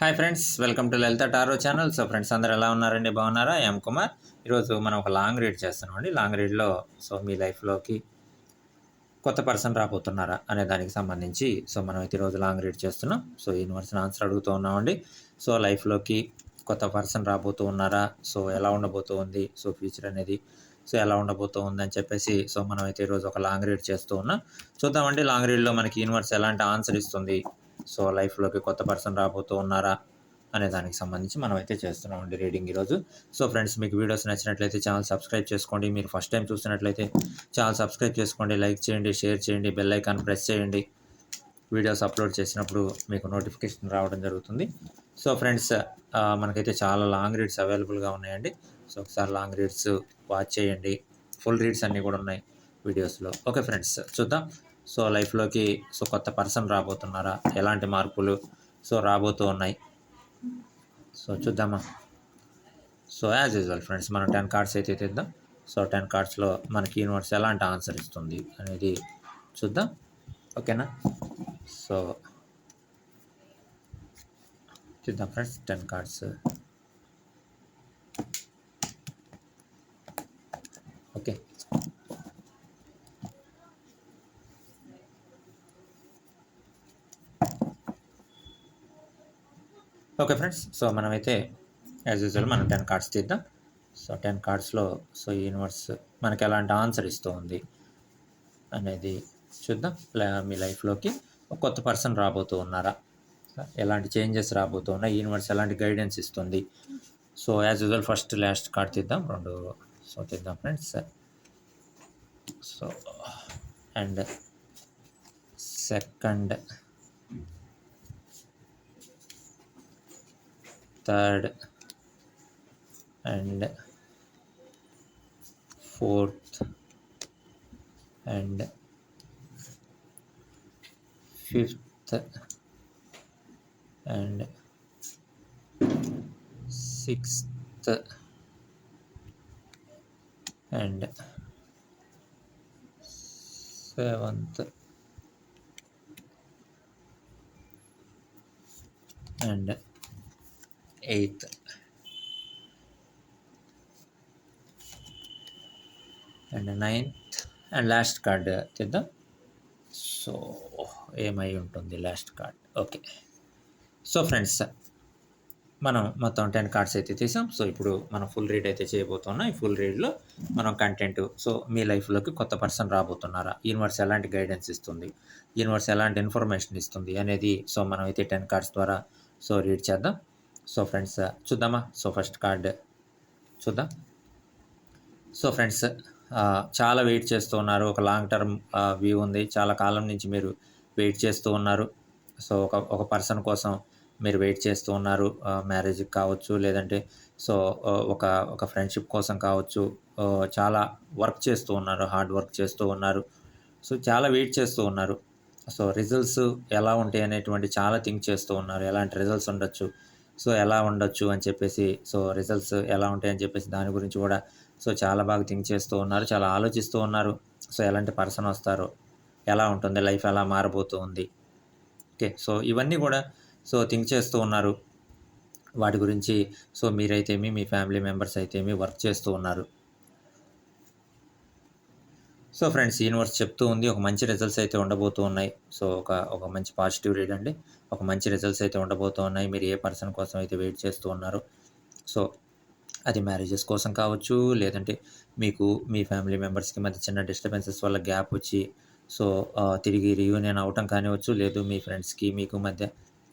Hi friends welcome to Lalitha tarot channel. So friends అందరు ఎలా ఉన్నారండి? బాగున్నారా? ఎం కుమార్. ఈరోజు మనం ఒక లాంగ్ రీడ్ చేస్తున్నాం అండి లాంగ్ రీడ్లో సో మీ లైఫ్లోకి కొత్త పర్సన్ రాబోతున్నారా అనే దానికి సంబంధించి సో మనం అయితే ఈరోజు లాంగ్ రీడ్ చేస్తున్నాం. సో యూనివర్సల్ ఆన్సర్ అడుగుతూ ఉన్నామండి. సో లైఫ్లోకి కొత్త పర్సన్ రాబోతూ ఉన్నారా? సో ఎలా ఉండబోతూ ఉంది? సో ఫ్యూచర్ అనేది సో ఎలా ఉండబోతూ ఉంది అని చెప్పేసి సో మనం అయితే ఈరోజు ఒక లాంగ్ రీడ్ చేస్తూ ఉన్నాం. చూద్దామండి లాంగ్ రీడ్లో మనకి యూనివర్స్ ఎలాంటి ఆన్సర్ ఇస్తుంది? సో లైఫ్లోకి కొత్త పర్సన్ రాబోతూ ఉన్నారా అనే దానికి సంబంధించి మనం అయితే చేస్తున్నామండి రీడింగ్ ఈరోజు. సో ఫ్రెండ్స్ మీకు వీడియోస్ నచ్చినట్లయితే ఛానల్ సబ్స్క్రైబ్ చేసుకోండి. మీరు ఫస్ట్ టైం చూస్తున్నట్లయితే ఛానల్ సబ్స్క్రైబ్ చేసుకోండి లైక్ చేయండి షేర్ చేయండి బెల్ ఐకాన్ ప్రెస్ చేయండి. వీడియోస్ అప్లోడ్ చేసినప్పుడు మీకు నోటిఫికేషన్ రావడం జరుగుతుంది. సో ఫ్రెండ్స్ మనకైతే చాలా లాంగ్ రీడ్స్ అవైలబుల్గా ఉన్నాయండి. సో ఒకసారి లాంగ్ రీడ్స్ వాచ్ చేయండి. ఫుల్ రీడ్స్ అన్నీ కూడా ఉన్నాయి వీడియోస్లో. ఓకే ఫ్రెండ్స్ చూద్దాం. సో లైఫ్లోకి సో కొత్త పర్సన్ రాబోతున్నారా? ఎలాంటి మార్పులు సో రాబోతూ ఉన్నాయి? సో చూద్దామా? సో యాజ్ యూజువల్ ఫ్రెండ్స్ మనం టెన్ కార్డ్స్ అయితే తీద్దాం. సో టెన్ కార్డ్స్లో మనకి యూనివర్స్ ఎలాంటి ఆన్సర్ ఇస్తుంది అనేది చూద్దాం. ఓకేనా? సో చూద్దాం friends ten cards okay. Okay friends so మనమైతే యాజ్ యూజువల్ మనం టెన్ కార్డ్స్ తీద్దాం. సో టెన్ కార్డ్స్లో సో యూనివర్స్ మనకి ఎలాంటి ఆన్సర్ ఇస్తూ ఉంది అనేది చూద్దాం. మీ లైఫ్లోకి ఒక కొత్త పర్సన్ రాబోతూ ఉన్నారా? ఎలాంటి చేంజెస్ రాబోతూ ఉన్నాయి? యూనివర్స్ ఎలాంటి గైడెన్స్ ఇస్తుంది? So as usual first last card తీద్దాం. రెండు సో తీద్దాం friends. So and second third and fourth and fifth and sixth and seventh and eighth. And ninth and last card తీద్దాం. సో ఏమై ఉంటుంది last card? Okay. So friends మనం మొత్తం ten cards అయితే తీసాం. సో ఇప్పుడు మనం ఫుల్ రీడ్ అయితే చేయబోతున్నాం. ఈ ఫుల్ రీడ్లో మనం కంటెంట్ సో మీ లైఫ్లోకి కొత్త పర్సన్ రాబోతున్నారా? యూనివర్స్ ఎలాంటి గైడెన్స్ ఇస్తుంది? యూనివర్స్ ఎలాంటి ఇన్ఫర్మేషన్ ఇస్తుంది? అనేది సో మనం అయితే టెన్ కార్డ్స్ ద్వారా సో రీడ్ చేద్దాం. సో ఫ్రెండ్స్ uh, చూద్దామా? సో ఫస్ట్ కార్డ్ చూద్దాం. సో ఫ్రెండ్స్ uh, చాలా వెయిట్ చేస్తూ ఉన్నారు. ఒక లాంగ్ టర్మ్ వ్యూ ఉంది. చాలా కాలం నుంచి మీరు వెయిట్ చేస్తూ ఉన్నారు. సో ఒక ఒక పర్సన్ కోసం మీరు వెయిట్ చేస్తూ ఉన్నారు. Uh, మ్యారేజ్కి కావచ్చు లేదంటే సో ఒక ఒక ఫ్రెండ్షిప్ కోసం కావచ్చు చాలా వర్క్ చేస్తూ ఉన్నారు. హార్డ్ వర్క్ చేస్తూ ఉన్నారు. సో చాలా వెయిట్ చేస్తూ ఉన్నారు. సో రిజల్ట్స్ ఎలా ఉంటాయి అనేటువంటి చాలా థింక్ చేస్తూ ఉన్నారు. ఎలాంటి రిజల్ట్స్ ఉండొచ్చు? సో ఎలా ఉండొచ్చు అని చెప్పేసి సో రిజల్ట్స్ ఎలా ఉంటాయి అని చెప్పేసి దాని గురించి కూడా సో చాలా బాగా థింక్ చేస్తూ ఉన్నారు చాలా ఆలోచిస్తూ ఉన్నారు. సో ఎలాంటి పర్సన్ వస్తారు ఎలా ఉంటుంది లైఫ్ ఎలా మారబోతూ ఉంది ఓకే సో ఇవన్నీ కూడా సో థింక్ చేస్తూ ఉన్నారు. వాటి గురించి సో మీరైతేమి మీ ఫ్యామిలీ మెంబర్స్ అయితేమి వర్క్ చేస్తూ ఉన్నారు. సో ఫ్రెండ్స్ యూనివర్స్ చెప్తూ ఉంది ఒక మంచి రిజల్ట్స్ అయితే ఉండబోతూ ఉన్నాయి. సో ఒక ఒక మంచి పాజిటివ్ రీడ్ అండి. ఒక మంచి రిజల్ట్స్ అయితే ఉండబోతూ ఉన్నాయి. మీరు ఏ పర్సన్ కోసం అయితే వెయిట్ చేస్తూ ఉన్నారు. సో అది మ్యారేజెస్ కోసం కావచ్చు లేదంటే మీకు మీ ఫ్యామిలీ మెంబర్స్కి మధ్య చిన్న డిస్టర్బెన్సెస్ వల్ల గ్యాప్ వచ్చి సో తిరిగి రీయూనియన్ అవటం కానివచ్చు లేదు మీ ఫ్రెండ్స్కి మీకు మధ్య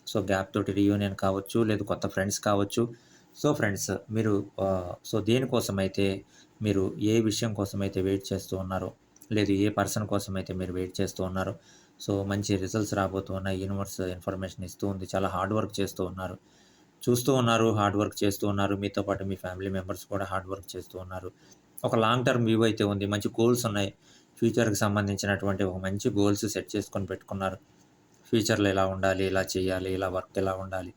సో గ్యాప్ తోటి రీయూనియన్ కావచ్చు లేదు కొత్త ఫ్రెండ్స్ కావచ్చు. సో ఫ్రెండ్స్ మీరు సో దేనికోసం అయితే మీరు ఏ విషయం కోసం అయితే వెయిట్ చేస్తూ ఉన్నారో లేదు ఏ పర్సన్ కోసం అయితే మీరు వెయిట్ చేస్తూ ఉన్నారో. సో మంచి రిజల్ట్స్ రాబోతూ ఉన్నాయి. యూనివర్స్ ఇన్ఫర్మేషన్ ఇస్తూ ఉంది. చాలా హార్డ్ వర్క్ చేస్తూ ఉన్నారు. చూస్తూ ఉన్నారు హార్డ్ వర్క్ చేస్తూ ఉన్నారు. మీతో పాటు మీ ఫ్యామిలీ మెంబర్స్ కూడా హార్డ్ వర్క్ చేస్తూ ఉన్నారు. ఒక లాంగ్ టర్మ్ వ్యూ అయితే ఉంది. మంచి గోల్స్ ఉన్నాయి. ఫ్యూచర్కి సంబంధించినటువంటి ఒక మంచి గోల్స్ సెట్ చేసుకొని పెట్టుకున్నారు. ఫ్యూచర్లో ఇలా ఉండాలి ఇలా చేయాలి ఇలా వర్క్ ఇలా ఉండాలి.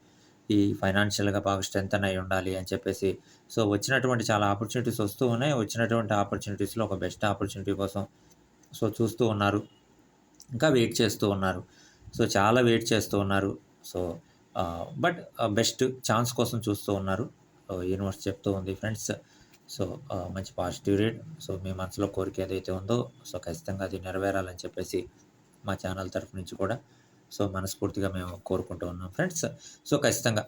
ఈ ఫైనాన్షియల్గా బాగా స్ట్రెంత్ అయి ఉండాలి అని చెప్పేసి. సో వచ్చినటువంటి చాలా ఆపర్చునిటీస్ వస్తూ ఉన్నాయి. వచ్చినటువంటి ఆపర్చునిటీస్లో ఒక బెస్ట్ ఆపర్చునిటీ కోసం సో చూస్తూ ఉన్నారు. ఇంకా వెయిట్ చేస్తూ ఉన్నారు. సో చాలా వెయిట్ చేస్తూ ఉన్నారు. సో బట్ బెస్ట్ ఛాన్స్ కోసం చూస్తూ ఉన్నారు. యూనివర్స్ చెప్తూ ఉంది ఫ్రెండ్స్ సో మంచి పాజిటివ్ రేట్ సో మీ మనసులో కోరిక ఏదైతే ఉందో సో ఖచ్చితంగా అది నెరవేరాలని చెప్పేసి మా ఛానల్ తరఫు నుంచి కూడా సో మనస్ఫూర్తిగా మేము కోరుకుంటూ ఉన్నాం ఫ్రెండ్స్ సో ఖచ్చితంగా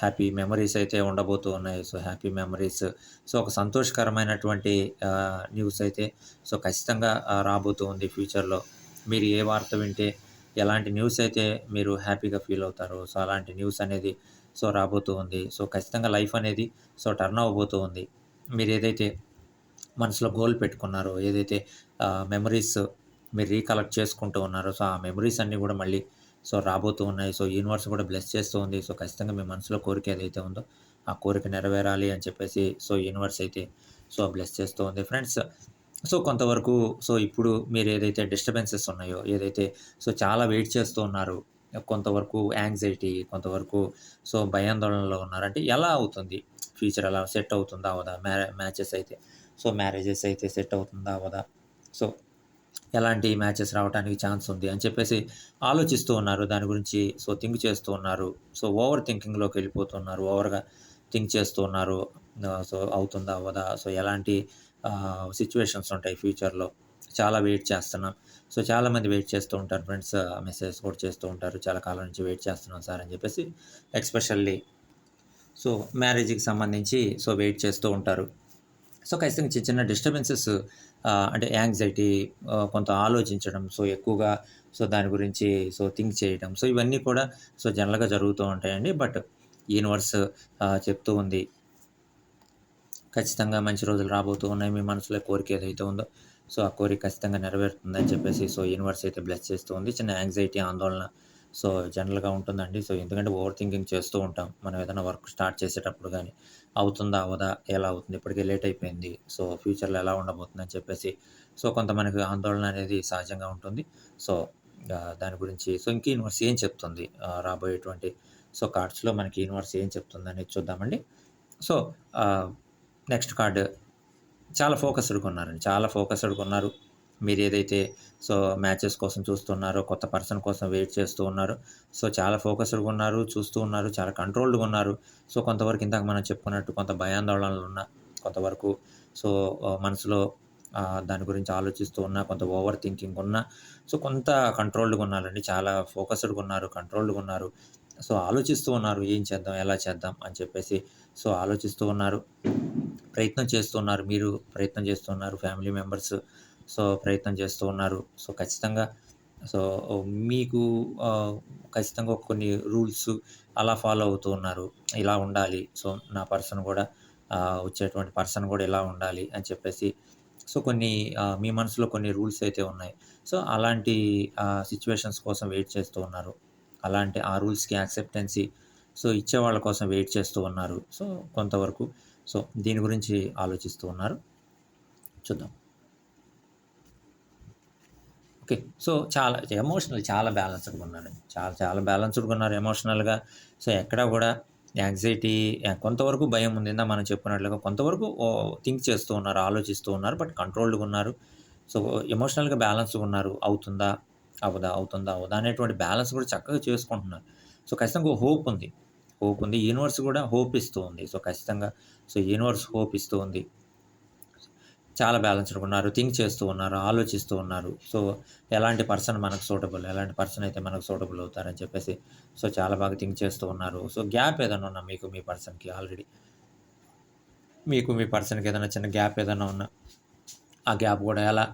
హ్యాపీ మెమరీస్ అయితే ఉండబోతూ ఉన్నాయి. సో హ్యాపీ మెమరీస్ సో ఒక సంతోషకరమైనటువంటి న్యూస్ అయితే సో ఖచ్చితంగా రాబోతూ ఉంది ఫ్యూచర్లో మీరు ఏ వార్త వింటే ఎలాంటి న్యూస్ అయితే మీరు హ్యాపీగా ఫీల్ అవుతారో సో అలాంటి న్యూస్ అనేది సో రాబోతూ ఉంది. సో ఖచ్చితంగా లైఫ్ అనేది సో టర్న్ అవ్వబోతూ ఉంది. మీరు ఏదైతే మనసులో గోల్ పెట్టుకున్నారో ఏదైతే మెమరీస్ మీరు రీకలెక్ట్ చేసుకుంటూ ఉన్నారు. సో ఆ మెమరీస్ అన్నీ కూడా మళ్ళీ సో రాబోతూ ఉన్నాయి. సో యూనివర్స్ కూడా బ్లెస్ చేస్తూ ఉంది. సో ఖచ్చితంగా మీ మనసులో కోరిక ఏదైతే ఉందో ఆ కోరిక నెరవేరాలి అని చెప్పేసి సో యూనివర్స్ అయితే సో బ్లెస్ చేస్తూ ఉంది. ఫ్రెండ్స్ సో కొంతవరకు సో ఇప్పుడు మీరు ఏదైతే డిస్టర్బెన్సెస్ ఉన్నాయో ఏదైతే సో చాలా వెయిట్ చేస్తూ ఉన్నారు కొంతవరకు యాంగ్జైటీ కొంతవరకు సో భయాందోళనలో ఉన్నారంటే ఎలా అవుతుంది? ఫ్యూచర్ ఎలా సెట్ అవుతుందా? అవదా? మ్యా మ్యాచెస్ అయితే సో మ్యారేజెస్ అయితే సెట్ అవుతుందా? అవదా? సో ఎలాంటి మ్యాచెస్ రావడానికి ఛాన్స్ ఉంది అని చెప్పేసి ఆలోచిస్తూ ఉన్నారు. దాని గురించి సో థింక్ చేస్తూ ఉన్నారు. సో ఓవర్ థింకింగ్లోకి వెళ్ళిపోతున్నారు. ఓవర్గా థింక్ చేస్తూ ఉన్నారు. సో అవుతుందా అవ్వదా? సో ఎలాంటి సిచ్యువేషన్స్ ఉంటాయి ఫ్యూచర్లో? చాలా వెయిట్ చేస్తున్నాం. సో చాలామంది వెయిట్ చేస్తూ ఉంటారు ఫ్రెండ్స్. మెసేజ్ కూడా చేస్తూ ఉంటారు. చాలా కాలం నుంచి వెయిట్ చేస్తున్నాం సార్ అని చెప్పేసి ఎక్స్పెషల్లీ సో మ్యారేజ్కి సంబంధించి సో వెయిట్ చేస్తూ ఉంటారు. సో ఖచ్చితంగా చిన్న చిన్న డిస్టర్బెన్సెస్ అంటే యాంగ్జైటీ కొంత ఆలోచించడం సో ఎక్కువగా సో దాని గురించి సో థింక్ చేయడం సో ఇవన్నీ కూడా సో జనరల్గా జరుగుతూ ఉంటాయండి. బట్ యూనివర్స్ చెప్తూ ఉంది. ఖచ్చితంగా మంచి రోజులు రాబోతూ ఉన్నాయి. మీ మనసులో కోరిక ఏదైతే ఉందో సో ఆ కోరిక ఖచ్చితంగా నెరవేరుతుందని చెప్పేసి సో యూనివర్స్ అయితే బ్లెస్ చేస్తూ ఉంది. చిన్న యాంగ్జైటీ ఆందోళన సో జనరల్గా ఉంటుందండి. సో ఎందుకంటే ఓవర్ థింకింగ్ చేస్తూ ఉంటాం. మనం ఏదైనా వర్క్ స్టార్ట్ చేసేటప్పుడు కానీ అవుతుందా? అవదా? ఎలా అవుతుంది? ఇప్పటికే లేట్ అయిపోయింది. సో ఫ్యూచర్లో ఎలా ఉండబోతుంది అని చెప్పేసి సో కొంత మనకి ఆందోళన అనేది సహజంగా ఉంటుంది. సో దాని గురించి సో ఇంక యూనివర్స్ ఏం చెప్తుంది? రాబోయేటువంటి సో కార్డ్స్లో మనకి యూనివర్స్ ఏం చెప్తుంది అనేది చూద్దామండి. సో నెక్స్ట్ కార్డు చాలా ఫోకస్డ్గా ఉన్నారండి. చాలా ఫోకస్డ్గా ఉన్నారు. మీరు ఏదైతే సో మ్యాచెస్ కోసం చూస్తున్నారో కొత్త పర్సన్ కోసం వెయిట్ చేస్తూ ఉన్నారు సో చాలా ఫోకస్డ్గా ఉన్నారు చూస్తూ ఉన్నారు చాలా కంట్రోల్డ్గా ఉన్నారు. సో కొంతవరకు ఇందాక మనం చెప్పుకున్నట్టు కొంత భయాందోళనలు ఉన్న కొంతవరకు సో మనసులో దాని గురించి ఆలోచిస్తూ ఉన్నా కొంత ఓవర్ థింకింగ్ ఉన్నా సో కొంత కంట్రోల్డ్గా ఉన్నారండి. చాలా ఫోకస్డ్గా ఉన్నారు కంట్రోల్డ్గా ఉన్నారు. సో ఆలోచిస్తూ ఉన్నారు ఏం చేద్దాం ఎలా చేద్దాం అని చెప్పేసి సో ఆలోచిస్తూ ఉన్నారు. ప్రయత్నం చేస్తున్నారు మీరు ప్రయత్నం చేస్తున్నారు ఫ్యామిలీ మెంబర్స్. సో ప్రయత్నం చేస్తూ ఉన్నారు. సో ఖచ్చితంగా సో మీకు ఖచ్చితంగా కొన్ని రూల్స్ అలా ఫాలో అవుతూ ఉన్నారు. ఇలా ఉండాలి. సో నా పర్సన్ కూడా వచ్చేటువంటి పర్సన్ కూడా ఇలా ఉండాలి అని చెప్పేసి సో కొన్ని మీ మనసులో కొన్ని రూల్స్ అయితే ఉన్నాయి. సో అలాంటి సిచ్యువేషన్స్ కోసం వెయిట్ చేస్తూ ఉన్నారు. అలాంటి ఆ రూల్స్కి యాక్సెప్టెన్సీ సో ఇచ్చే వాళ్ళ కోసం వెయిట్ చేస్తూ ఉన్నారు. సో కొంతవరకు సో దీని గురించి ఆలోచిస్తూ ఉన్నారు. చూద్దాం. ఓకే. సో చాలా ఎమోషనల్ చాలా బ్యాలెన్స్డ్గా ఉన్నారు చాలా చాలా బ్యాలెన్స్డ్గా ఉన్నారు ఎమోషనల్గా. సో ఎక్కడా కూడా యాంగ్జైటీ కొంతవరకు భయం ఉంది. మనం చెప్పినట్లుగా కొంతవరకు థింక్ చేస్తూ ఉన్నారు ఆలోచిస్తూ ఉన్నారు బట్ కంట్రోల్డ్గా ఉన్నారు. సో ఎమోషనల్గా బ్యాలెన్స్గా ఉన్నారు. అవుతుందా? అవదా? అవుతుందా? అవుదా? అనేటువంటి బ్యాలెన్స్ కూడా చక్కగా చేసుకుంటున్నారు. సో ఖచ్చితంగా హోప్ ఉంది. హోప్ ఉంది. యూనివర్స్ కూడా హోప్ ఇస్తూ ఉంది. సో ఖచ్చితంగా. సో యూనివర్స్ హోప్ ఇస్తూ ఉంది. చాలా బ్యాలెన్స్డ్గా ఉన్నారు థింక్ చేస్తూ ఉన్నారు ఆలోచిస్తూ ఉన్నారు. సో ఎలాంటి పర్సన్ మనకు సూటబుల్ ఎలాంటి పర్సన్ అయితే మనకు సూటబుల్ అవుతారని చెప్పేసి సో చాలా బాగా థింక్ చేస్తూ ఉన్నారు. సో గ్యాప్ ఏదైనా ఉన్నా మీకు మీ పర్సన్కి ఆల్రెడీ. మీకు మీ పర్సన్కి ఏదైనా చిన్న గ్యాప్ ఏదైనా ఉన్నా ఆ గ్యాప్ కూడా ఎలా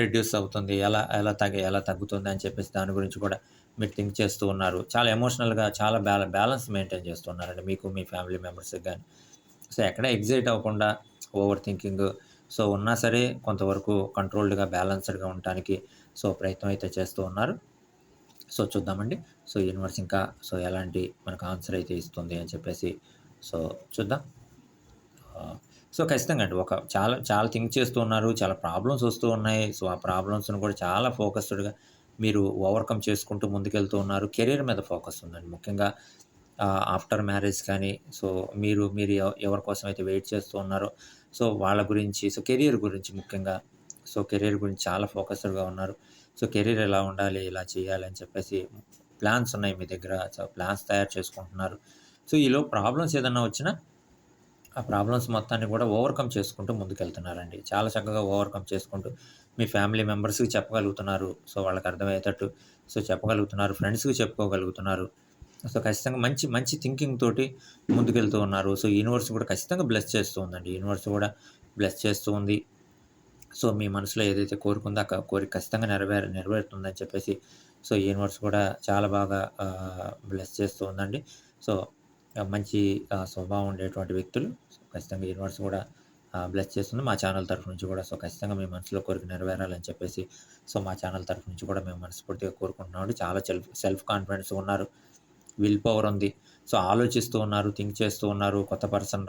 రెడ్యూస్ అవుతుంది ఎలా ఎలా తగ్గ ఎలా తగ్గుతుంది అని చెప్పేసి దాని గురించి కూడా మీరు థింక్ చేస్తూ ఉన్నారు. చాలా ఎమోషనల్గా చాలా బ్యాల బ్యాలెన్స్ మెయింటైన్ చేస్తున్నారండి మీకు మీ ఫ్యామిలీ మెంబర్స్కి కానీ సో ఎక్కడ ఎగ్జైట్ అవ్వకుండా ఓవర్ థింకింగ్ సో ఉన్నా సరే కొంతవరకు కంట్రోల్డ్గా బ్యాలెన్స్డ్గా ఉండటానికి సో ప్రయత్నం అయితే చేస్తూ ఉన్నారు. సో చూద్దామండి. సో యూనివర్స్ ఇంకా సో ఎలాంటి మనకు ఆన్సర్ అయితే ఇస్తుంది అని చెప్పేసి సో చూద్దాం. సో ఖచ్చితంగా అండి. ఒక చాలా చాలా థింక్ చేస్తూ ఉన్నారు చాలా ప్రాబ్లమ్స్ వస్తూ ఉన్నాయి. సో ఆ ప్రాబ్లమ్స్ని కూడా చాలా ఫోకస్డ్గా మీరు ఓవర్కమ్ చేసుకుంటూ ముందుకెళ్తూ ఉన్నారు. కెరీర్ మీద ఫోకస్ ఉందండి. ముఖ్యంగా ఆఫ్టర్ మ్యారేజ్ కానీ సో మీరు మీరు ఎవరి కోసం అయితే వెయిట్ చేస్తూ ఉన్నారో సో వాళ్ళ గురించి సో కెరీర్ గురించి ముఖ్యంగా. సో కెరీర్ గురించి చాలా ఫోకస్డ్గా ఉన్నారు. సో కెరీర్ ఎలా ఉండాలి ఇలా చేయాలి అని చెప్పేసి ప్లాన్స్ ఉన్నాయి మీ దగ్గర. సో ప్లాన్స్ తయారు చేసుకుంటున్నారు. సో ఈలో ప్రాబ్లమ్స్ ఏదన్నా వచ్చినా ఆ ప్రాబ్లమ్స్ మొత్తాన్ని కూడా ఓవర్కమ్ చేసుకుంటూ ముందుకెళ్తున్నారండి. చాలా చక్కగా ఓవర్కమ్ చేసుకుంటూ మీ ఫ్యామిలీ మెంబర్స్కి చెప్పగలుగుతున్నారు. సో వాళ్ళకి అర్థమయ్యేటట్టు సో చెప్పగలుగుతున్నారు. ఫ్రెండ్స్కి చెప్పుకోగలుగుతున్నారు. సో ఖచ్చితంగా మంచి మంచి థింకింగ్ తోటి ముందుకెళ్తూ ఉన్నారు. సో యూనివర్స్ కూడా ఖచ్చితంగా బ్లెస్ చేస్తూ ఉందండి యూనివర్స్ కూడా బ్లెస్ చేస్తూ ఉంది సో మీ మనసులో ఏదైతే కోరుకుందో ఆ కోరిక ఖచ్చితంగా నెరవేర నెరవేరుతుందని చెప్పేసి సో యూనివర్స్ కూడా చాలా బాగా బ్లెస్ చేస్తూ ఉందండి సో మంచి స్వభావం ఉండేటువంటి వ్యక్తులు. ఖచ్చితంగా యూనివర్స్ కూడా బ్లెస్ చేస్తుంది. మా ఛానల్ తరఫు నుంచి కూడా సో ఖచ్చితంగా మీ మనసులో కోరిక నెరవేరాలని చెప్పేసి సో మా ఛానల్ తరఫు నుంచి కూడా మేము మనస్ఫూర్తిగా కోరుకుంటున్నామండి. చాలా సెల్ఫ్ సెల్ఫ్ కాన్ఫిడెన్స్ ఉన్నారు. విల్ పవర్ ఉంది. సో ఆలోచిస్తూ ఉన్నారు థింక్ చేస్తూ ఉన్నారు కొత్త పర్సన్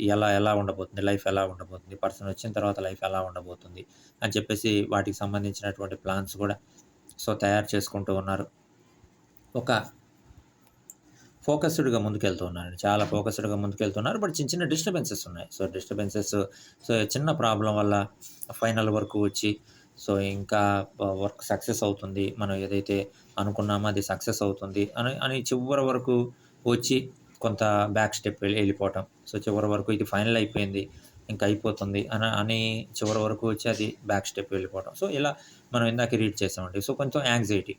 ఎలా ఎలా ఉండబోతుంది? లైఫ్ ఎలా ఉండబోతుంది? పర్సన్ వచ్చిన తర్వాత లైఫ్ ఎలా ఉండబోతుంది? అని చెప్పేసి వాటికి సంబంధించినటువంటి ప్లాన్స్ కూడా సో తయారు చేసుకుంటూ ఉన్నారు. ఒక ఫోకస్డ్గా ముందుకెళ్తూ ఉన్నారు చాలా ఫోకస్డ్గా ముందుకెళ్తున్నారు బట్ చిన్న చిన్న డిస్టర్బెన్సెస్ ఉన్నాయి. సో డిస్టర్బెన్సెస్ సో చిన్న ప్రాబ్లం వల్ల ఫైనల్ వరకు వచ్చి సో ఇంకా వర్క్ సక్సెస్ అవుతుంది. మనం ఏదైతే అనుకున్నాము అది సక్సెస్ అవుతుంది అని అని చివరి వరకు వచ్చి కొంత బ్యాక్ స్టెప్ వెళ్ళి వెళ్ళిపోవటం. సో చివరి వరకు ఇది ఫైనల్ అయిపోయింది ఇంకా అయిపోతుంది అని అని చివరి వరకు వచ్చి అది బ్యాక్ స్టెప్ వెళ్ళిపోవటం. సో ఇలా మనం ఇందాక రీడ్ చేసామండి సో కొంచెం యాంగ్జైటీ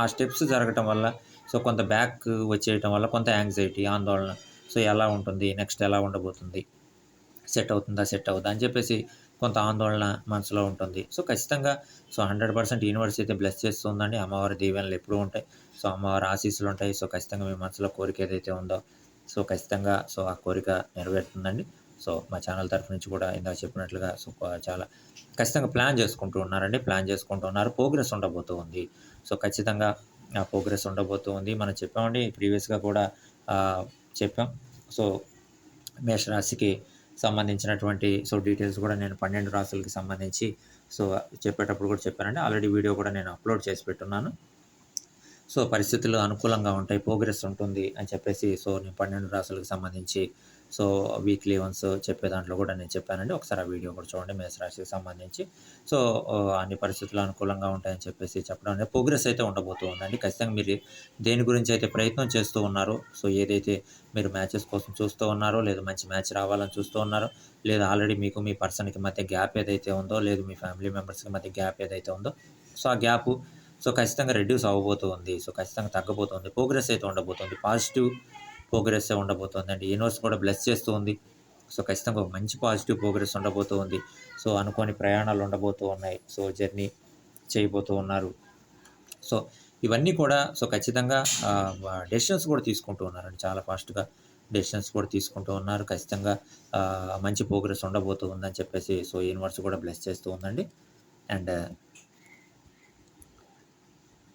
ఆ స్టెప్స్ జరగటం వల్ల సో కొంత బ్యాక్ వచ్చేయటం వల్ల కొంత యాంగ్జైటీ ఆందోళన. సో ఎలా ఉంటుంది నెక్స్ట్ ఎలా ఉండబోతుంది సెట్ అవుతుందా సెట్ అవుతుందా అని చెప్పేసి కొంత ఆందోళన మనసులో ఉంటుంది. సో ఖచ్చితంగా సో హండ్రెడ్ పర్సెంట్ యూనివర్స్ అయితే బ్లెస్ చేస్తుందండి. అమ్మవారి దీవెనలు ఎప్పుడూ ఉంటాయి. సో అమ్మవారి ఆశీస్సులు ఉంటాయి. సో ఖచ్చితంగా మీ మనసులో కోరిక ఏదైతే ఉందో సో ఖచ్చితంగా సో ఆ కోరిక నెరవేరుతుందండి. సో మా ఛానల్ తరఫు నుంచి కూడా ఇందాక చెప్పినట్లుగా సో చాలా ఖచ్చితంగా ప్లాన్ చేసుకుంటూ ఉన్నారండి. ప్లాన్ చేసుకుంటూ ఉన్నారు. ప్రోగ్రెస్ ఉండబోతూ ఉంది. సో ఖచ్చితంగా ఆ ప్రోగ్రెస్ ఉండబోతూ ఉంది. మనం చెప్పామండి ప్రీవియస్గా కూడా చెప్పాం. సో మేషరాశికి సంబంధించినటువంటి సో డీటెయిల్స్ కూడా నేను పన్నెండు రాసులకి సంబంధించి సో చెప్పేటప్పుడు కూడా చెప్పానండి. ఆల్రెడీ వీడియో కూడా నేను అప్లోడ్ చేసి పెట్టున్నాను. సో పరిస్థితులు అనుకూలంగా ఉంటాయి ప్రోగ్రెస్ ఉంటుంది అని చెప్పేసి సో నేను పన్నెండు రాసులకు సంబంధించి సో వీక్లీ వన్స్ చెప్పే దాంట్లో కూడా నేను చెప్పానండి. ఒకసారి ఆ వీడియో కూడా చూడండి మేషరాశికి సంబంధించి. సో అన్ని పరిస్థితులు అనుకూలంగా ఉంటాయని చెప్పేసి చెప్పడం అనేది ప్రోగ్రెస్ అయితే ఉండబోతూ ఉందండి. ఖచ్చితంగా మీరు దేని గురించి అయితే ప్రయత్నం చేస్తూ ఉన్నారో సో ఏదైతే మీరు మ్యాచెస్ కోసం చూస్తూ ఉన్నారో లేదా మంచి మ్యాచ్ రావాలని చూస్తూ ఉన్నారో లేదా ఆల్రెడీ మీకు మీ పర్సన్కి మధ్య గ్యాప్ ఏదైతే ఉందో లేదు మీ ఫ్యామిలీ మెంబర్స్కి మధ్య గ్యాప్ ఏదైతే ఉందో సో ఆ గ్యాప్ సో ఖచ్చితంగా రెడ్యూస్ అవ్వబోతుంది సో ఖచ్చితంగా తగ్గబోతుంది ప్రోగ్రెస్ అయితే ఉండబోతుంది పాజిటివ్ ప్రోగ్రెస్ ఉండబోతుంది అండి యూనివర్స్ కూడా బ్లెస్ చేస్తూ ఉంది సో ఖచ్చితంగా ఒక మంచి పాజిటివ్ ప్రోగ్రెస్ ఉండబోతూ ఉంది సో అనుకోని ప్రయాణాలు ఉండబోతూ ఉన్నాయి. సో జర్నీ చేయబోతూ ఉన్నారు. సో ఇవన్నీ కూడా సో ఖచ్చితంగా డెసిషన్స్ కూడా తీసుకుంటూ ఉన్నారండి. చాలా ఫాస్ట్గా డెసిషన్స్ కూడా తీసుకుంటూ ఉన్నారు. ఖచ్చితంగా మంచి ప్రోగ్రెస్ ఉండబోతూ ఉందని చెప్పేసి సో యూనివర్స్ కూడా బ్లెస్ చేస్తూ ఉందండి. అండ్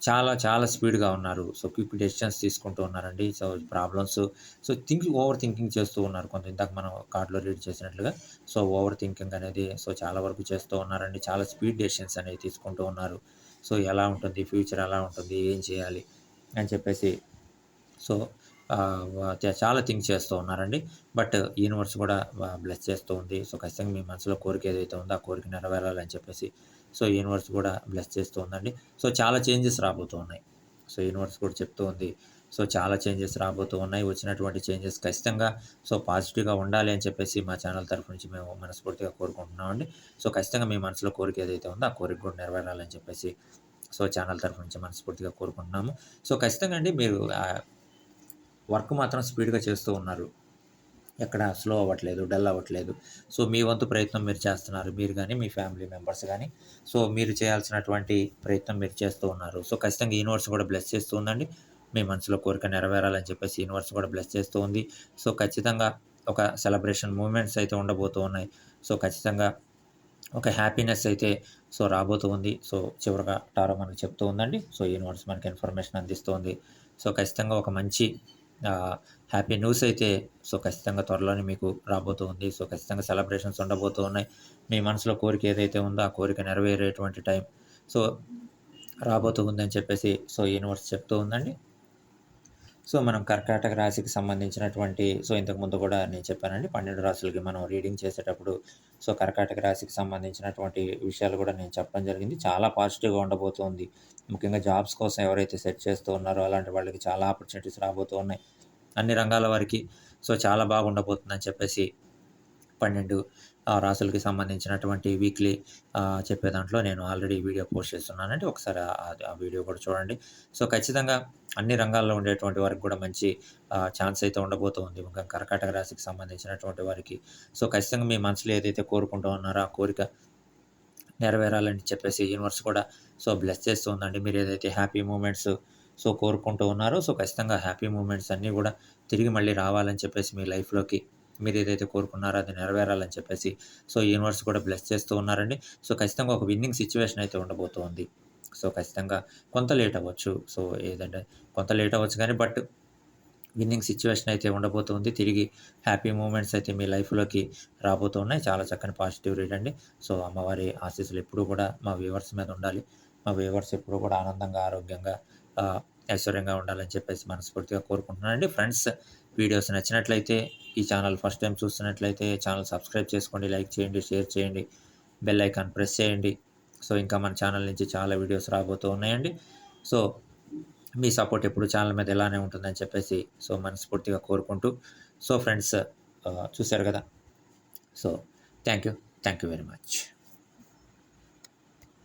చాలా చాలా స్పీడ్గా ఉన్నారు. సో క్విక్ డెసిషన్స్ తీసుకుంటూ ఉన్నారండి. So problems. So think over thinking చేస్తూ ఉన్నారు. కొంత ఇందాక మనం కార్డులో రీడ్ చేసినట్లుగా. సో ఓవర్ థింకింగ్ అనేది సో చాలా వరకు చేస్తూ ఉన్నారండి. చాలా స్పీడ్ డెసిషన్స్ అనేవి తీసుకుంటూ ఉన్నారు. సో ఎలా ఉంటుంది? ఫ్యూచర్ ఎలా ఉంటుంది? ఏం చేయాలి? అని చెప్పేసి. సో చాలా థింక్ చేస్తూ ఉన్నారండి. బట్ యూనివర్స్ కూడా బ్లెస్ చేస్తూ ఉంది. సో ఖచ్చితంగా మీ మనసులో కోరిక ఏదైతే ఉందో ఆ కోరిక నెరవేరాలని చెప్పేసి సో యూనివర్స్ కూడా బ్లెస్ చేస్తూ ఉందండి. సో చాలా చేంజెస్ రాబోతూ ఉన్నాయి. సో యూనివర్స్ కూడా చెప్తూ ఉంది. సో చాలా చేంజెస్ రాబోతూ ఉన్నాయి. వచ్చినటువంటి చేంజెస్ ఖచ్చితంగా సో పాజిటివ్గా ఉండాలి అని చెప్పేసి మా ఛానల్ తరఫు నుంచి మేము మనస్ఫూర్తిగా కోరుకుంటున్నామండి సో ఖచ్చితంగా మీ మనసులో కోరిక ఏదైతే ఉందో ఆ కోరిక కూడా నెరవేరాలని చెప్పేసి సో ఛానల్ తరఫు నుంచి మనస్ఫూర్తిగా కోరుకుంటున్నాము. సో ఖచ్చితంగా అండి మీరు వర్క్ మాత్రం స్పీడ్గా చేస్తూ ఉన్నారు. ఎక్కడ స్లో అవ్వట్లేదు డల్ అవ్వట్లేదు. సో మీ వంతు ప్రయత్నం మీరు చేస్తున్నారు. మీరు కానీ మీ ఫ్యామిలీ మెంబర్స్ కానీ సో మీరు చేయాల్సినటువంటి ప్రయత్నం మీరు చేస్తూ ఉన్నారు. సో ఖచ్చితంగా యూనివర్స్ కూడా బ్లెస్ చేస్తూ ఉందండి. మీ మనసులో కోరిక నెరవేరాలని చెప్పేసి యూనివర్స్ కూడా బ్లెస్ చేస్తూ ఉంది. సో ఖచ్చితంగా ఒక సెలబ్రేషన్ మూమెంట్స్ అయితే ఉండబోతూ ఉన్నాయి. సో ఖచ్చితంగా ఒక హ్యాపీనెస్ అయితే సో రాబోతూ ఉంది. సో చివరిగా టారో మనకు చెప్తూ ఉందండి. సో యూనివర్స్ మనకి ఇన్ఫర్మేషన్ అందిస్తుంది సో ఖచ్చితంగా ఒక మంచి హ్యాపీ న్యూస్ అయితే సో ఖచ్చితంగా త్వరలోనే మీకు రాబోతుంది సో ఖచ్చితంగా సెలబ్రేషన్స్ ఉండబోతూ ఉన్నాయి. మీ మనసులో కోరిక ఏదైతే ఉందో ఆ కోరిక నెరవేరేటువంటి టైం సో రాబోతూ ఉందని చెప్పేసి సో యూనివర్స్ చెప్తూ ఉందండి. సో మనం కర్కాటక రాశికి సంబంధించినటువంటి సో ఇంతకుముందు కూడా నేను చెప్పానండి పన్నెండు రాశులకి మనం రీడింగ్ చేసేటప్పుడు సో కర్కాటక రాశికి సంబంధించినటువంటి విషయాలు కూడా నేను చెప్పడం జరిగింది. చాలా పాజిటివ్గా ఉండబోతోంది. ముఖ్యంగా జాబ్స్ కోసం ఎవరైతే సెట్ చేస్తూ ఉన్నారో అలాంటి వాళ్ళకి చాలా ఆపర్చునిటీస్ రాబోతూ ఉన్నాయి. అన్ని రంగాల వారికి సో చాలా బాగుండబోతుందని చెప్పేసి పన్నెండు రాసులకి సంబంధించినటువంటి వీక్లీ చెప్పే దాంట్లో నేను ఆల్రెడీ వీడియో పోస్ట్ చేస్తున్నానంటే ఒకసారి ఆ- వీడియో కూడా చూడండి. సో ఖచ్చితంగా అన్ని రంగాల్లో ఉండేటువంటి వారికి కూడా మంచి ఛాన్స్ అయితే ఉండబోతుంది ఇంకా కర్కాటక రాశికి సంబంధించినటువంటి వారికి. సో ఖచ్చితంగా మీ మనసులో ఏదైతే కోరుకుంటూ ఉన్నారో ఆ కోరిక నెరవేరాలని చెప్పేసి యూనివర్స్ కూడా సో బ్లెస్ చేస్తూ ఉందండి. మీరు ఏదైతే హ్యాపీ మూమెంట్స్ సో కోరుకుంటూ ఉన్నారో సో ఖచ్చితంగా హ్యాపీ మూమెంట్స్ అన్నీ కూడా తిరిగి మళ్ళీ రావాలని చెప్పేసి మీ లైఫ్లోకి మీరు ఏదైతే కోరుకున్నారో అది నెరవేరాలని చెప్పేసి సో యూనివర్స్ కూడా బ్లెస్ చేస్తూ ఉన్నారండి. సో ఖచ్చితంగా ఒక విన్నింగ్ సిచ్యువేషన్ అయితే ఉండబోతోంది. సో ఖచ్చితంగా కొంత లేట్ అవ్వచ్చు. సో ఏదంటే కొంత లేట్ అవ్వచ్చు కానీ బట్ విన్నింగ్ సిచ్యువేషన్ అయితే ఉండబోతుంది. తిరిగి హ్యాపీ మూమెంట్స్ అయితే మీ లైఫ్లోకి రాబోతున్నాయి. చాలా చక్కని పాజిటివ్ రీడ్ అండి. సో అమ్మవారి ఆశీస్సులు ఎప్పుడూ కూడా మా వ్యూవర్స్ మీద ఉండాలి. మా వ్యూవర్స్ ఎప్పుడూ కూడా ఆనందంగా ఆరోగ్యంగా ఐశ్వర్యంగా ఉండాలని చెప్పేసి మనస్ఫూర్తిగా కోరుకుంటున్నానండి. ఫ్రెండ్స్ వీడియోస్ నచ్చినట్లయితే ఈ ఛానల్ ఫస్ట్ టైం చూస్తున్నట్లయితే ఛానల్ సబ్స్క్రైబ్ చేసుకోండి లైక్ చేయండి షేర్ చేయండి బెల్ ఐకాన్ ప్రెస్ చేయండి. సో ఇంకా మన ఛానల్ నుంచి చాలా వీడియోస్ రాబోతూ ఉన్నాయండి. సో మీ సపోర్ట్ ఎప్పుడు ఛానల్ మీద ఎలానే ఉంటుందని చెప్పేసి సో మనస్ఫూర్తిగా కోరుకుంటూ. సో ఫ్రెండ్స్ చూశారు కదా? So thank you thank you very much.